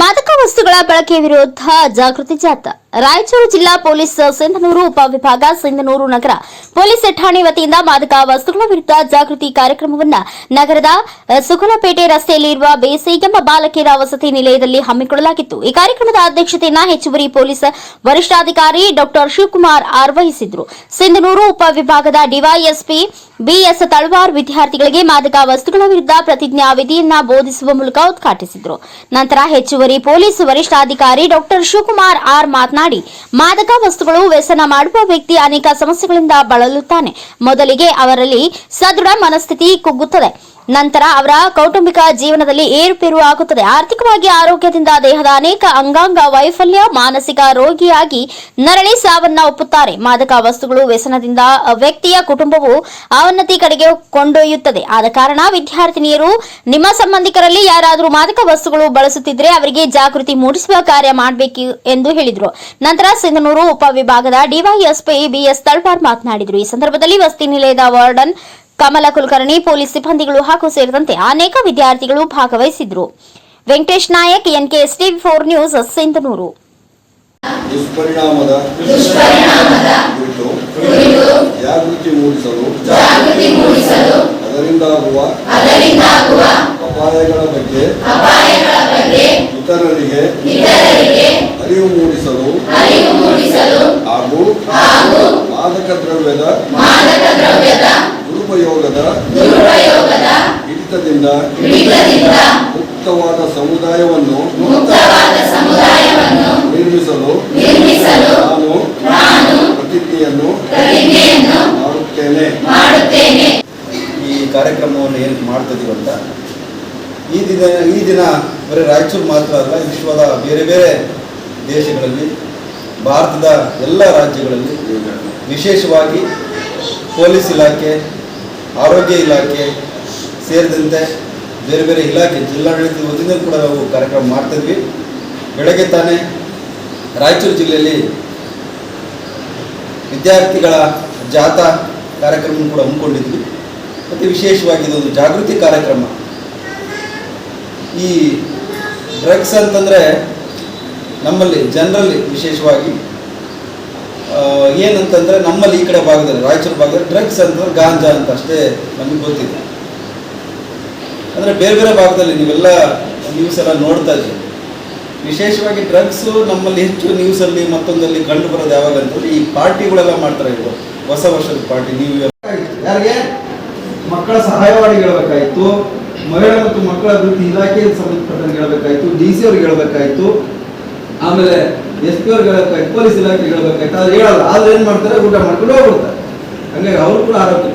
ಮಾದಕ ವಸ್ತುಗಳ ಬಳಕೆ ವಿರುದ್ಧ ಜಾಗೃತಿ ಜಾಥಾ. ರಾಯಚೂರು ಜಿಲ್ಲಾ ಪೊಲೀಸ್ ಸಿಂಧನೂರು ಉಪವಿಭಾಗ ಸಿಂಧನೂರು ನಗರ ಪೊಲೀಸ್ ಠಾಣೆ ವತಿಯಿಂದ ಮಾದಕ ವಸ್ತುಗಳ ವಿರುದ್ಧ ಜಾಗೃತಿ ಕಾರ್ಯಕ್ರಮವನ್ನು ನಗರದ ಸುಗುಲಪೇಟೆ ರಸ್ತೆಯಲ್ಲಿರುವ ಬೇಸಿಗೆಂಬ ಬಾಲಕಿಯರ ವಸತಿ ನಿಲಯದಲ್ಲಿ ಹಮ್ಮಿಕೊಳ್ಳಲಾಗಿತ್ತು. ಈ ಕಾರ್ಯಕ್ರಮದ ಅಧ್ಯಕ್ಷತೆಯನ್ನು ಹೆಚ್ಚುವರಿ ಪೊಲೀಸ್ ವರಿಷ್ಠಾಧಿಕಾರಿ ಡಾಕ್ಟರ್ ಶಿವಕುಮಾರ್ ಆರ್ ವಹಿಸಿದ್ರು ಸಿಂಧನೂರು ಉಪವಿಭಾಗದ ಡಿವೈಎಸ್ಪಿ ಬಿಎಸ್ ತಳವಾರ್ ವಿದ್ಯಾರ್ಥಿಗಳಿಗೆ ಮಾದಕ ವಸ್ತುಗಳ ವಿರುದ್ಧ ಪ್ರತಿಜ್ಞಾ ವಿಧಿಯನ್ನ ಬೋಧಿಸುವ ಮೂಲಕ ಉದ್ಘಾಟಿಸಿದ್ರು. ನಂತರ ಹೆಚ್ಚುವರಿ ಪೊಲೀಸ್ ವರಿಷ್ಠಾಧಿಕಾರಿ ಡಾಕ್ಟರ್ ಶಿವಕುಮಾರ್ ಆರ್ ಮಾತನಾಡಿ, ಮಾದಕ ವಸ್ತುಗಳು ವ್ಯಸನ ಮಾಡುವ ವ್ಯಕ್ತಿ ಅನೇಕ ಸಮಸ್ಯೆಗಳಿಂದ ಬಳಲುತ್ತಾನೆ. ಮೊದಲಿಗೆ ಅವರಲ್ಲಿ ಸದೃಢ ಮನಸ್ಥಿತಿ ಕುಗ್ಗುತ್ತದೆ. ನಂತರ ಅವರ ಕೌಟುಂಬಿಕ ಜೀವನದಲ್ಲಿ ಏರುಪೇರು ಆಗುತ್ತದೆ. ಆರ್ಥಿಕವಾಗಿ ಆರೋಗ್ಯದಿಂದ ದೇಹದ ಅನೇಕ ಅಂಗಾಂಗ ವೈಫಲ್ಯ, ಮಾನಸಿಕ ರೋಗಿಯಾಗಿ ನರಳಿ ಸಾವನ್ನ ಒಪ್ಪುತ್ತಾರೆ. ಮಾದಕ ವಸ್ತುಗಳು ವ್ಯಸನದಿಂದ ವ್ಯಕ್ತಿಯ ಕುಟುಂಬವು ಅವನತಿ ಕಡೆಗೆ ಕೊಂಡೊಯ್ಯುತ್ತದೆ. ಆದ ಕಾರಣ ವಿದ್ಯಾರ್ಥಿನಿಯರು ನಿಮ್ಮ ಸಂಬಂಧಿಕರಲ್ಲಿ ಯಾರಾದರೂ ಮಾದಕ ವಸ್ತುಗಳು ಬಳಸುತ್ತಿದ್ರೆ ಅವರಿಗೆ ಜಾಗೃತಿ ಮೂಡಿಸುವ ಕಾರ್ಯ ಮಾಡಬೇಕು ಎಂದು ಹೇಳಿದರು. ನಂತರ ಸಿಂಧನೂರು ಉಪವಿಭಾಗದ ಡಿವೈಎಸ್ಪಿ ಬಿಎಸ್ ತಳ್ವಾರ್ ಮಾತನಾಡಿದರು. ಈ ಸಂದರ್ಭದಲ್ಲಿ ವಸತಿ ನಿಲಯದ ವಾರ್ಡನ್ ಕಮಲ ಕುಲಕರ್ಣಿ ಪೊಲೀಸ್ ಸಿಬ್ಬಂದಿಗಳು ಹಾಗೂ ಸೇರಿದಂತೆ ಅನೇಕ ವಿದ್ಯಾರ್ಥಿಗಳು ಭಾಗವಹಿಸಿದ್ರು. Venkatesh Nayak S TV four news Sindhanur. ದುಷ್ಪರಿಣಾಮದ ಜಾಗೃತಿ ಮೂಡಿಸಲು ಅದರಿಂದಾಗುವ ಅಪಾಯಗಳ ಬಗ್ಗೆ ಇತರರಿಗೆ ಅರಿವು ಮೂಡಿಸಲು ಹಾಗೂ ಮಾದಕ ದ್ರವ್ಯದ ದುರುಪಯೋಗದ ಹಿಡಿತದಿಂದ ಮುಕ್ತವಾದ ಸಮುದಾಯವನ್ನು ನಿರ್ಮಿಸಲು ನಾನು ಪ್ರತಿಜ್ಞೆಯನ್ನು ಮಾಡುತ್ತೇನೆ. ಈ ಕಾರ್ಯಕ್ರಮವನ್ನು ಏನು ಮಾಡ್ತಿದ್ದೀವಂತ ಅಂತ? ಈ ದಿನ ಈ ದಿನ ಬರೀ ರಾಯಚೂರು ಮಾತ್ರ ಅಲ್ಲ ವಿಶ್ವದ ಬೇರೆ ಬೇರೆ ದೇಶಗಳಲ್ಲಿ ಭಾರತದ ಎಲ್ಲ ರಾಜ್ಯಗಳಲ್ಲಿ ವಿಶೇಷವಾಗಿ ಪೊಲೀಸ್ ಇಲಾಖೆ ಆರೋಗ್ಯ ಇಲಾಖೆ ಸೇರಿದಂತೆ ಬೇರೆ ಬೇರೆ ಇಲಾಖೆ ಜಿಲ್ಲಾಡಳಿತದ ವತಿಯಿಂದ ಕೂಡ ನಾವು ಕಾರ್ಯಕ್ರಮ ಮಾಡ್ತಿದ್ವಿ. ಬೆಳಗ್ಗೆ ತಾನೇ ರಾಯಚೂರು ಜಿಲ್ಲೆಯಲ್ಲಿ ವಿದ್ಯಾರ್ಥಿಗಳ ಜಾಥಾ ಕಾರ್ಯಕ್ರಮ ಕೂಡ ಹಮ್ಮಿಕೊಂಡಿದ್ವಿ. ಮತ್ತು ವಿಶೇಷವಾಗಿ ಇದೊಂದು ಜಾಗೃತಿ ಕಾರ್ಯಕ್ರಮ. ಈ ಡ್ರಗ್ಸ್ ಅಂತಂದರೆ ನಮ್ಮಲ್ಲಿ, ಜನರಲ್ಲಿ ವಿಶೇಷವಾಗಿ ಏನಂತಂದರೆ ನಮ್ಮಲ್ಲಿ ಈ ಕಡೆ ಭಾಗದಲ್ಲಿ, ರಾಯಚೂರು ಭಾಗದಲ್ಲಿ ಡ್ರಗ್ಸ್ ಅಂತಂದ್ರೆ ಗಾಂಜಾ ಅಂತ ಅಷ್ಟೇ ನಮಗೆ ಗೊತ್ತಿದೆ. ಅಂದರೆ ಬೇರೆ ಬೇರೆ ಭಾಗದಲ್ಲಿ ನೀವೆಲ್ಲ ನ್ಯೂಸ್ ಎಲ್ಲ ನೋಡ್ತಾ ಇದ್ದೀವಿ ವಿಶೇಷವಾಗಿ ಡ್ರಗ್ಸು ನಮ್ಮಲ್ಲಿ ಹೆಚ್ಚು ನ್ಯೂಸಲ್ಲಿ ಮತ್ತೊಂದಲ್ಲಿ ಕಂಡು ಬರೋದು ಯಾವಾಗ ಅಂತಂದ್ರೆ ಈ ಪಾರ್ಟಿಗಳೆಲ್ಲ ಮಾಡ್ತಾರೆ ಇವರು. ಹೊಸ ವರ್ಷದ ಪಾರ್ಟಿ ನೀವು ಯಾರಿಗೆ? ಮಕ್ಕಳ ಸಹಾಯವಾಣಿ ಹೇಳಬೇಕಾಯಿತು. ಮಹಿಳಾ ಮತ್ತು ಮಕ್ಕಳ ಅಭಿವೃದ್ಧಿ ಇಲಾಖೆ ಸಂಬಂಧಪಟ್ಟಂಗೆ ಹೇಳ್ಬೇಕಾಯ್ತು. ಡಿ ಸಿ ಅವ್ರಿಗೆ ಹೇಳ್ಬೇಕಾಯ್ತು. ಆಮೇಲೆ ಎಸ್ ಪಿ ಅವ್ರಿಗೆ ಹೇಳ್ಬೇಕಾಯ್ತು. ಪೊಲೀಸ್ ಇಲಾಖೆಗೆ ಹೇಳ್ಬೇಕಾಯ್ತು. ಅದು ಹೇಳಲ್ಲ. ಆದ್ರೆ ಏನ್ ಮಾಡ್ತಾರೆ? ಊಟ ಮಾಡ್ಕೊಂಡು ಹೋಗ್ಬಿಡ್ತಾರೆ. ಹಂಗಾಗಿ ಅವ್ರು ಕೂಡ ಆರೋಗ್ಯ